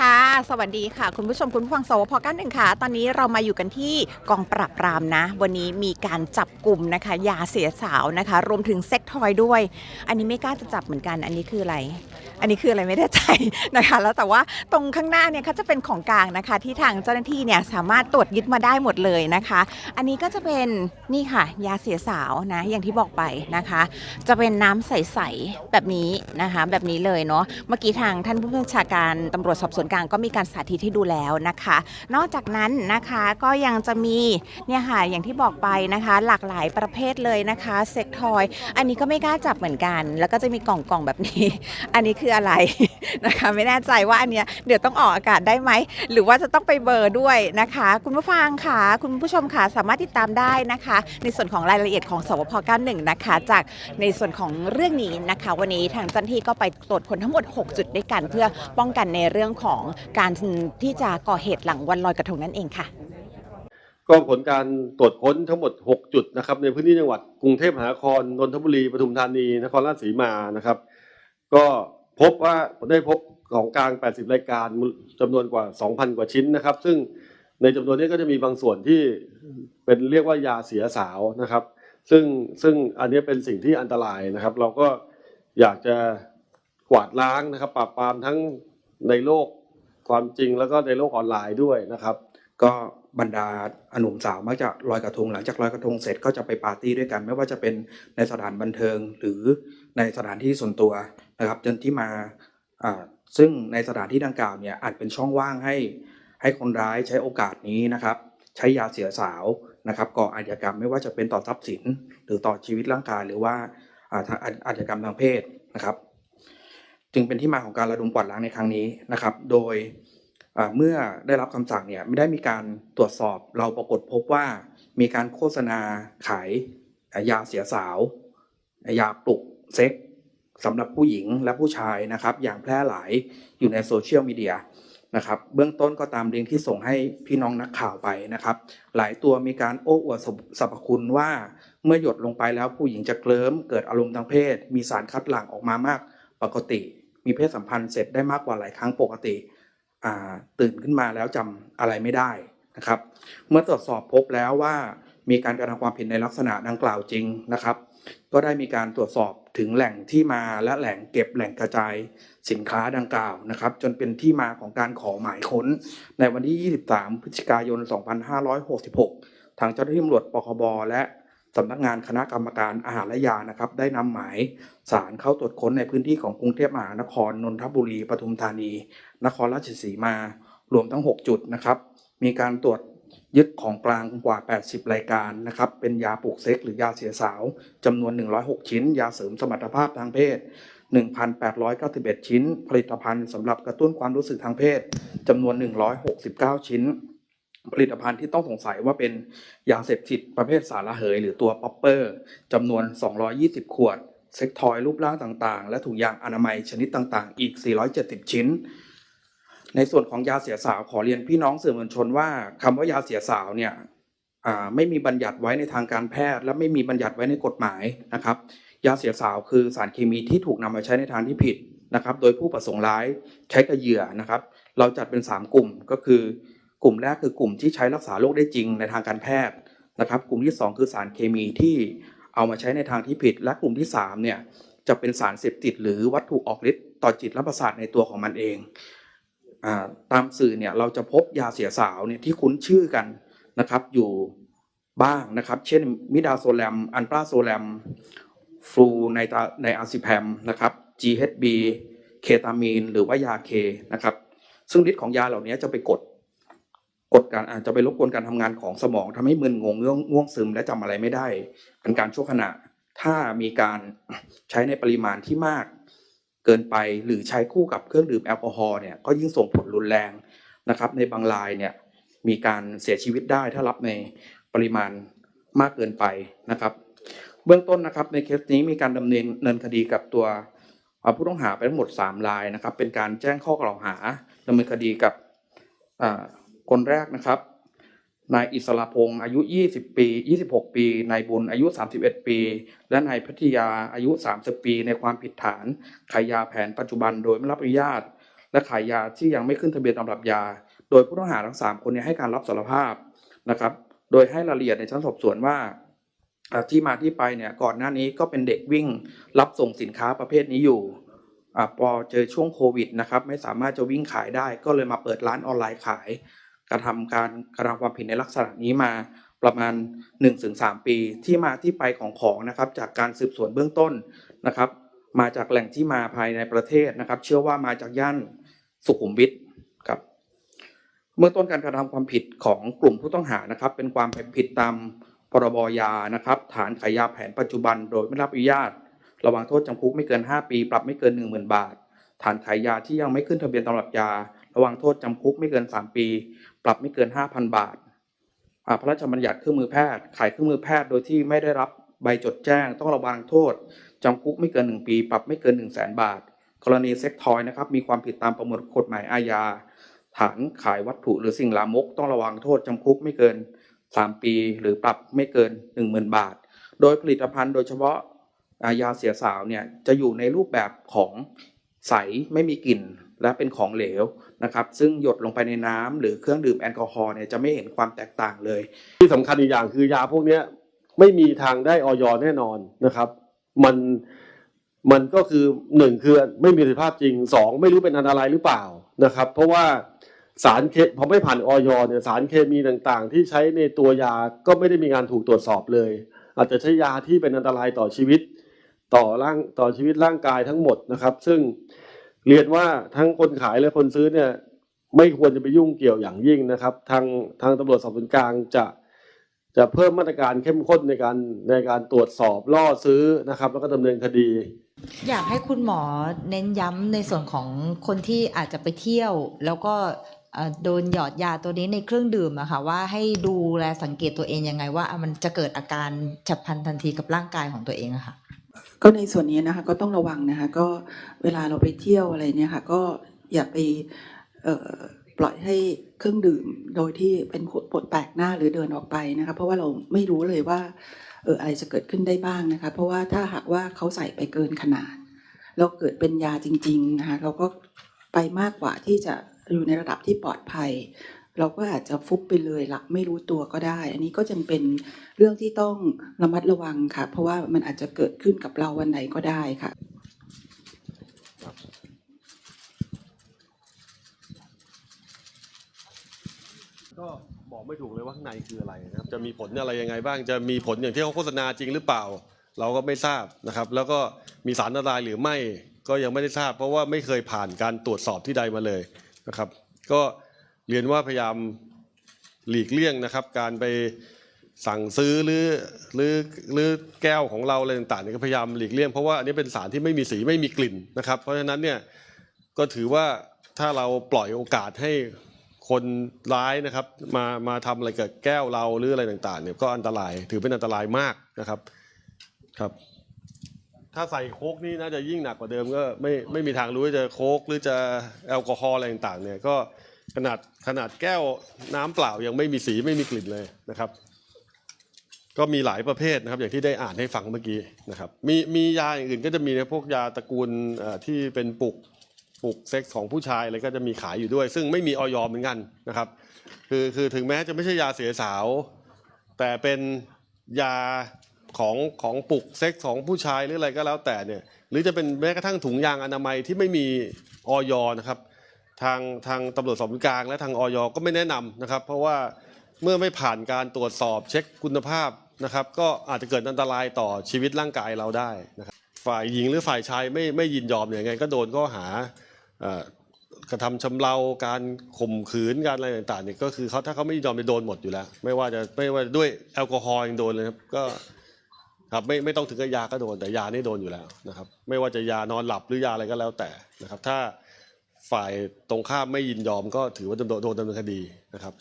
ค่ะ สวัสดีค่ะ คุณผู้ชมคุณผู้ฟังสวพก้าหนึ่งค่ะ ตอนนี้เรามาอยู่กันที่กองปราบปรามนะ วันนี้มีการจับกลุ่มนะคะ ยาเสียสาวนะคะ รวมถึงเซ็กทอยด้วย อันนี้ไม่กล้าจะจับเหมือนกัน อันนี้คืออะไร อันนี้คืออะไรไม่ได้ใจนะคะ แล้วแต่ว่าตรงข้างหน้าเนี่ยเขาจะเป็นของกลางนะคะ ที่ทางเจ้าหน้าที่เนี่ยสามารถตรวจยึดมาได้หมดเลยนะคะ อันนี้ก็จะเป็นนี่ค่ะ ยาเสียสาวนะ อย่างที่บอกไปนะคะ จะเป็นน้ำใสๆแบบนี้นะคะ แบบนี้เลยเนาะ เมื่อกี้ทางท่านผู้บัญชาการตำรวจสอบสวนกลางก็มีการสาธิตให้ดูแล้วนะคะ นอกจากนั้นนะคะก็ยังจะมีเนี่ยค่ะอย่างที่บอกไปนะคะ หลากหลายประเภทเลยนะคะเซ็กทอย อันนี้ก็ไม่กล้าจับเหมือนกัน แล้วก็จะมีกล่องกล่องแบบนี้ อันนี้คืออะไรนะคะไม่แน่ใจว่าอันเนี้ยเดี๋ยวต้องออกอากาศได้ไหม หรือว่าจะต้องไปเบอร์ด้วยนะคะ คุณผู้ฟังค่ะ คุณผู้ชมค่ะสามารถติดตามได้นะคะ ในส่วนของรายละเอียดของสวพ 91 นะคะ จากในส่วนของเรื่องนี้นะคะ วันนี้ทางเจ้าหน้าที่ก็ไปตรวจคนทั้งหมด 6 จุดด้วยกัน เพื่อป้องกันในเรื่องของการที่จะก่อเหตุหลังวันลอยกระทงนั่นเองค่ะ ก็ผลการตรวจค้นทั้งหมด 6 จุดนะครับในพื้นที่จังหวัดกรุงเทพมหานครนนทบุรีปทุมธานีนครราชสีมานะครับ ก็พบว่าได้พบของกลาง 80 รายการจำนวนกว่า 2,000 กว่าชิ้นนะครับ ซึ่งในจำนวนนี้ก็จะมีบางส่วนที่เป็นเรียกว่ายาเสียสาวนะครับ ซึ่งซึ่งอันนี้เป็นสิ่งที่อันตรายนะครับ เราก็อยากจะกวาดล้างนะครับ ปราบปรามทั้งในโลก ความจริงแล้วก็ในโลกออนไลน์ด้วยนะครับ ก็บรรดาหนุ่มสาวมักจะลอยกระทงหลังจากลอยกระทงเสร็จก็จะไปปาร์ตี้ด้วยกัน ไม่ว่าจะเป็นในสถานบันเทิงหรือในสถานที่ส่วนตัวนะครับ จนที่มาซึ่งในสถานที่ดังกล่าวเนี่ยอาจเป็นช่องว่างให้ให้คนร้ายใช้โอกาสนี้นะครับ ใช้ยาเสียสาวนะครับก่ออาชญากรรมไม่ว่าจะเป็นต่อทรัพย์สิน หรือต่อชีวิตร่างกายหรือว่าอาชญากรรมทางเพศนะครับ จึงเป็นที่มาของการระดมกวาดล้างในครั้งนี้นะครับ โดยเมื่อได้รับคำสั่งเนี่ยไม่ได้มีการตรวจสอบเราปรากฏพบว่ามีการโฆษณาขายยาเสียสาว ยาปลุกเซ็กสำหรับผู้หญิงและผู้ชายนะครับ อย่างแพร่หลายอยู่ในโซเชียลมีเดียนะครับเบื้องต้นก็ตามลิงก์ที่ส่งให้พี่น้องนักข่าวไปนะครับ หลายตัวมีการโอ้อวดสรรพคุณว่าเมื่อหยดลงไปแล้วผู้หญิงจะเคลิ้มเกิดอารมณ์ทางเพศ มีสารคัดหลั่งออกมามากปกติ มีเพศสัมพันธ์เสร็จได้มากกว่าหลายครั้งปกติตื่นขึ้นมาแล้วจำอะไรไม่ได้นะครับ เมื่อตรวจสอบพบแล้วว่ามีการกระทำความผิดในลักษณะดังกล่าวจริงนะครับ ก็ได้มีการตรวจสอบถึงแหล่งที่มาและแหล่งเก็บแหล่งกระจายสินค้าดังกล่าวนะครับ จนเป็นที่มาของการขอหมายค้น ในวันที่ 23 พฤศจิกายน 2566 ทางเจ้าหน้าที่ตำรวจปคบและ สำนักงานคณะกรรมการอาหารและยานะครับ ได้นำหมายสารเข้าตรวจค้นในพื้นที่ของกรุงเทพมหานครนนทบุรีปทุมธานี นครราชสีมา รวมทั้ง 6 จุดนะครับ มีการตรวจยึดของกลางกว่า 80 รายการนะครับ เป็นยาปลูกเซ็กหรือยาเสียสาวจำนวน 106 ชิ้น ยาเสริมสมรรถภาพทางเพศ 1,891 ชิ้น ผลิตภัณฑ์สำหรับกระตุ้นความรู้สึกทางเพศจำนวน 169 ชิ้น ผลิตภัณฑ์ที่ต้องสงสัยว่าเป็นยาเสพติดประเภทสารระเหย หรือตัวป๊อปเปอร์จำนวน 220 ขวด เซ็กทอยรูปร่างต่างๆ และถุงยางอนามัยชนิดต่างๆ อีก 470 ชิ้น ในส่วนของยาเสียสาวขอเรียนพี่น้องสื่อมวลชนว่าคำว่ายาเสียสาวเนี่ยไม่มีบัญญัติไว้ในทางการแพทย์ และไม่มีบัญญัติไว้ในกฎหมายนะครับ ยาเสียสาวคือสารเคมีที่ถูกนำมาใช้ในทางที่ผิดนะครับ โดยผู้ประสงค์ร้ายใช้กับเหยื่อนะครับ เราจัดเป็น 3 กลุ่มก็คือ กลุ่มแรกคือกลุ่มที่ใช้รักษาโรคได้จริงในทางการแพทย์นะครับ กลุ่มที่ 2 คือสารเคมีที่เอามาใช้ในทางที่ผิด และกลุ่มที่3เนี่ยจะเป็นสารเสพติดหรือวัตถุออกฤทธิ์ต่อจิตและประสาทในตัวของมันเองอตามสื่อเนี่ยเราจะพบยาเสียสาวเนี่ยที่คุ้นชื่อกันนะครับอยู่บ้างนะครับ เช่นมิดาโซแลม อันปราโซแลมฟลูในตาในอาซิแพมนะครับ GHB เคตามีนหรือว่ายาเคนะครับ ซึ่งฤทธิ์ของยาเหล่านี้จะไปกด กดการอาจจะไปรบกวนการทำงานของสมองทำให้มึนงงง่วงง่วงซึมและจำอะไรไม่ได้เป็นการชั่วขณะ ถ้ามีการใช้ในปริมาณที่มาก เกินไปหรือใช้คู่กับเครื่องดื่มแอลกอฮอล์เนี่ยก็ยิ่งส่งผลรุนแรงนะครับ ในบางรายเนี่ยมีการเสียชีวิตได้ถ้ารับในปริมาณมากเกินไปนะครับ เบื้องต้นนะครับในเคสนี้มีการดำเนินเนินคดีกับตัวผู้ต้องหาไปทั้งหมด 3 รายนะครับ เป็นการแจ้งข้อกล่าวหาดำเนินคดีกับ คนแรกนะครับ นายอิสระพงศ์อายุ 20 ปี 26 ปี นายบุญอายุ 31 ปี และนายพัทยาอายุ 30 ปี ในความผิดฐานขายยาแผนปัจจุบันโดยไม่รับอนุญาต และขายยาที่ยังไม่ขึ้นทะเบียนตำรับยา โดยผู้ต้องหาทั้งสามคนเนี่ยให้การรับสารภาพนะครับ โดยให้รายละเอียดในชั้นสอบสวนว่าที่มาที่ไปเนี่ยก่อนหน้านี้ก็เป็นเด็กวิ่งรับส่งสินค้าประเภทนี้อยู่อพอเจอช่วงโควิดนะครับไม่สามารถจะวิ่งขายได้ก็เลยมาเปิดร้านออนไลน์ขาย กระทำการกระทำความผิดในลักษณะนี้มาประมาณ 1-3 ปี ที่มาที่ไปของของนะครับ จากการสืบสวนเบื้องต้นนะครับ มาจากแหล่งที่มาภายในประเทศนะครับ เชื่อว่ามาจากย่านสุขุมวิทครับเมื่อต้นการกระทำความผิดของกลุ่มผู้ต้องหานะครับ เป็นความผิดตามพรบยานะครับ ฐานขายยาแผนปัจจุบัน โดยไม่รับอนุญาต ระวังโทษจำคุกไม่เกิน 5 ปี ปรับไม่เกิน 10,000 บาท ฐานขายยาที่ยังไม่ขึ้นทะเบียนตำรับยา ระวังโทษจำคุกไม่เกิน 3 ปี ปรับไม่เกิน 5,000 บาทอ่าพระราชบัญญัติเครื่องมือแพทย์ ขายเครื่องมือแพทย์โดยที่ไม่ได้รับใบจดแจ้ง ต้องระวังโทษจำคุกไม่เกิน 1 ปี ปรับไม่เกิน 1 0 0 0 0แบาท กรณีเซ็กทอยนะครับมีความผิดตามประมวลกฎหมายอาญา ฐานขายวัตถุหรือสิ่งลามก ต้องระวังโทษจำคุกไม่เกิน 3 ปี หรือปรับไม่เกิน 10,000 บาท โดยผลิตภัณฑ์โดยเฉพาะยาเสียสาวเนี่ยจะอยู่ในรูปแบบของใสไม่มีกลิ่น และเป็นของเหลวนะครับซึ่งหยดลงไปในน้ำหรือเครื่องดื่มแอลกอฮอล์เนี่ยจะไม่เห็นความแตกต่างเลย ที่สำคัญอีกอย่างคือยาพวกนี้ไม่มีทางได้ออยแน่นอนนะครับมันมันก็คือหนึ่งคือไม่มีประสิทธิภาพจริงสองไม่รู้เป็นอันตรายหรือเปล่านะครับ เพราะว่าสารเคพอไม่ผ่านออยเนี่ยสารเคมีต่างๆ ที่ใช้ในตัวยาก็ไม่ได้มีการถูกตรวจสอบเลย อาจจะใช้ยาที่เป็นอันตรายต่อชีวิต ต่อร่างต่อชีวิตร่างกายทั้งหมดนะครับ ซึ่ง เรียนว่าทั้งคนขายและคนซื้อเนี่ยไม่ควรจะไปยุ่งเกี่ยวอย่างยิ่งนะครับ ทางทางตำรวจสอบสวนกลางจะจะเพิ่มมาตรการเข้มข้นในการในการตรวจสอบล่อซื้อนะครับ แล้วก็ดำเนินคดี อยากให้คุณหมอเน้นย้ำในส่วนของคนที่อาจจะไปเที่ยว แล้วก็โดนหยอดยาตัวนี้ในเครื่องดื่มอะค่ะว่าให้ดูแลสังเกตตัวเองยังไงว่ามันจะเกิดอาการฉับพลันทันทีกับร่างกายของตัวเองอะค่ะ ก็ในส่วนนี้นะคะก็ต้องระวังนะคะก็เวลาเราไปเที่ยวอะไรเนี่ยค่ะก็อย่าไปปล่อยให้เครื่องดื่มโดยที่เป็นขวดปดแปลกหน้าหรือเดินออกไปนะคะเพราะว่าเราไม่รู้เลยว่าเอออะไรจะเกิดขึ้นได้บ้างนะคะเพราะว่าถ้าหากว่าเขาใส่ไปเกินขนาดแล้วเกิดเป็นยาจริงๆนะคะเราก็ไปมากกว่าที่จะอยู่ในระดับที่ปลอดภัย เราก็อาจจะฟุบไปเลยลับไม่รู้ตัวก็ได้ อันนี้ก็จำเป็นเรื่องที่ต้องระมัดระวังค่ะ เพราะว่ามันอาจจะเกิดขึ้นกับเราวันไหนก็ได้ค่ะก็บอกไม่ถูกเลยว่าข้างในคืออะไรนะครับจะมีผลอะไรยังไงบ้าง จะมีผลอย่างที่เขาโฆษณาจริงหรือเปล่า เราก็ไม่ทราบนะครับ แล้วก็มีสารอันตรายหรือไม่ก็ยังไม่ได้ทราบ เพราะว่าไม่เคยผ่านการตรวจสอบที่ใดมาเลยนะครับ ก็ เรียนว่าพยายามหลีกเลี่ยงนะครับ การไปสั่งซื้อหรือหรือหรือแก้วของเราอะไรต่างๆเนี่ยก็พยายามหลีกเลี่ยงเพราะว่าอันนี้เป็นสารที่ไม่มีสีไม่มีกลิ่นนะครับ เพราะฉะนั้นเนี่ยก็ถือว่าถ้าเราปล่อยโอกาสให้คนร้ายนะครับมามาทำอะไรกับแก้วเราหรืออะไรต่างๆเนี่ยก็อันตรายถือเป็นอันตรายมากนะครับครับ ถ้าใส่โคกนี่น่าจะยิ่งหนักกว่าเดิมก็ไม่ไม่มีทางรู้ว่าจะโคกหรือจะแอลกอฮอล์อะไรต่างๆเนี่ยก็ ขนาดขนาดแก้วน้ำเปล่ายังไม่มีสีไม่มีกลิ่นเลยนะครับ ก็มีหลายประเภทนะครับ อย่างที่ได้อ่านให้ฟังเมื่อกี้นะครับ มีมียาอย่างอื่นก็จะมีในพวกยาตระกูลที่เป็นปลุกปลุกเซ็กส์ของผู้ชายอะไรก็จะมีขายอยู่ด้วย ซึ่งไม่มีออยอเหมือนกันนะครับคือคือถึงแม้จะไม่ใช่ยาเสียสาว แต่เป็นยาของของปลุกเซ็กส์ของผู้ชายหรืออะไรก็แล้วแต่เนี่ยหรือจะเป็นแม้กระทั่งถุงยางอนามัยที่ไม่มีออยนะครับ ทางทางตำรวจสอบสวนกลางและทางออยก็ไม่แนะนำนะครับ เพราะว่าเมื่อไม่ผ่านการตรวจสอบเช็คคุณภาพนะครับ ก็อาจจะเกิดอันตรายต่อชีวิตร่างกายเราได้นะครับ ฝ่ายหญิงหรือฝ่ายชายไม่ไม่ยินยอมเนี่ยยังไง ก็โดนข้อหากระทำชำเราการข่มขืนการอะไรต่างๆเนี่ยก็คือเขาถ้าเขาไม่ยินยอมจะโดนหมดอยู่แล้ว ไม่ว่าจะไม่ว่าด้วยแอลกอฮอล์ยังโดนเลยครับก็ครับไม่ไม่ต้องถึงกับยาก็โดนแต่ยานี่โดนอยู่แล้วนะครับ ไม่ว่าจะยานอนหลับหรือยาอะไรก็แล้วแต่นะครับ ถ้า ฝ่ายตรงข้ามไม่ยินยอมก็ถือว่าโดนดำเนินคดีนะครับ